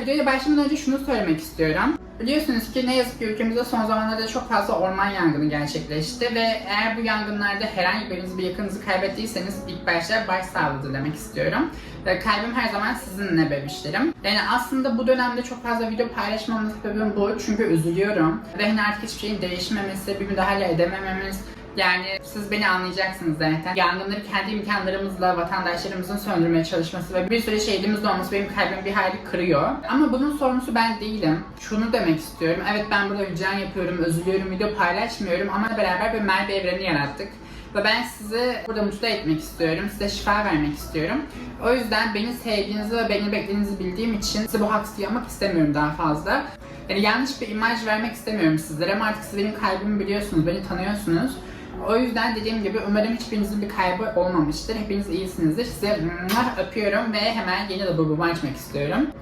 Videoya başlamadan önce şunu söylemek istiyorum. Biliyorsunuz ki ne yazık ki ülkemizde son zamanlarda çok fazla orman yangını gerçekleşti ve eğer bu yangınlarda herhangi biriniz bir yakınınızı kaybettiyseniz ilk başta başsağlığı dilemek istiyorum. Ve kalbim her zaman sizinle bebişlerim. Yani aslında bu dönemde çok fazla video paylaşmamın sebebim bu çünkü üzülüyorum. Ve hani artık hiçbir şeyin değişmemesi, bir müdahale edemememiz, yani siz beni anlayacaksınız zaten. Yangınları kendi imkanlarımızla vatandaşlarımızın söndürmeye çalışması ve bir sürü şehidimiz de olması benim kalbimi bir hayli kırıyor. Ama bunun sorumlusu ben değilim. Şunu demek istiyorum. Evet ben burada vicdan yapıyorum, üzülüyorum, video paylaşmıyorum ama beraber bir Merve evreni yarattık. Ve ben sizi burada mutlu etmek istiyorum. Size şifa vermek istiyorum. O yüzden beni sevdiğinizi ve beni beklediğinizi bildiğim için size bu haksızlığı yapmak istemiyorum daha fazla. Yani yanlış bir imaj vermek istemiyorum sizlere ama artık siz benim kalbimi biliyorsunuz, beni tanıyorsunuz. O yüzden dediğim gibi umarım hiçbirinizin bir kaybı olmamıştır. Hepiniz iyisinizdir. Size öpüyorum ve hemen yeni labubumu açmak istiyorum.